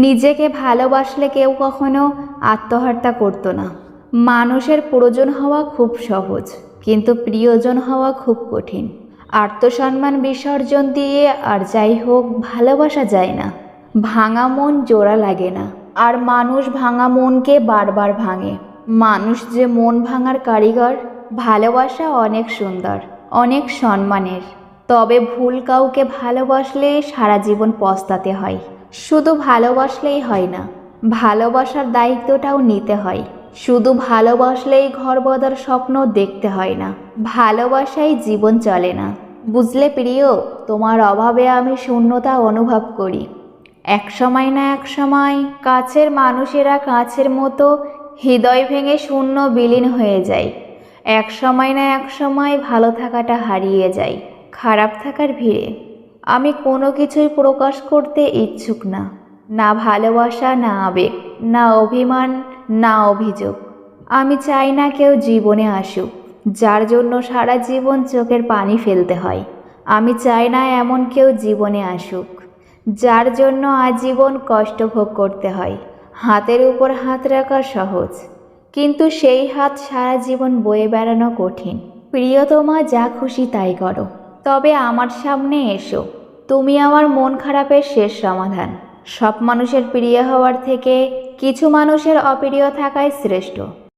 নিজেকে ভালোবাসলে কেউ কখনো আত্মহত্যা করতো না। মানুষের প্রয়োজন হওয়া খুব সহজ, কিন্তু প্রিয়জন হওয়া খুব কঠিন। আত্মসম্মান বিসর্জন দিয়ে আর যাই হোক, ভালোবাসা যায় না। ভাঙা মন জোড়া লাগে না। আর মানুষ ভাঙা মনকে বারবার ভাঙে। মানুষ যে মন ভাঙার কারিগর, ভালোবাসা অনেক সুন্দর, অনেক সম্মানের। তবে ভুল কাউকে ভালোবাসলে সারা জীবন পস্তাতে হয়। শুধু ভালোবাসলেই হয় না, ভালোবাসার দায়িত্বটাও নিতে হয়। শুধু ভালোবাসলেই ঘর বদার স্বপ্ন দেখতে হয় না, ভালোবাসাই জীবন চলে না। বুঝলে প্রিয়, তোমার অভাবে আমি শূন্যতা অনুভব করি। এক সময় না এক সময় কাছের মানুষেরা কাছের মতো হৃদয় ভেঙে শূন্য বিলীন হয়ে যায়। এক সময় না এক সময় ভালো থাকাটা হারিয়ে যায়, খারাপ থাকার ভিড়ে। আমি কোনো কিছুই প্রকাশ করতে ইচ্ছুক না। না ভালোবাসা, না আবেগ, না অভিমান, না অভিযোগ। আমি চাই না কেউ জীবনে আসুক, যার জন্য সারা জীবন চোখের পানি ফেলতে হয়। আমি চাই না এমন কেউ জীবনে আসুক, যার জন্য আজীবন কষ্ট ভোগ করতে হয়। হাতের উপর হাত রাখা সহজ, কিন্তু সেই হাত সারা জীবন বয়ে বেড়ানো কঠিন। প্রিয়তমা, যা খুশি তাই করো। তবে আমার সামনে এসো। তুমি আমার মন খারাপের শেষ সমাধান। সব মানুষের প্রিয় হওয়ার থেকে কিছু মানুষের অপ্রিয় থাকাই শ্রেষ্ঠ।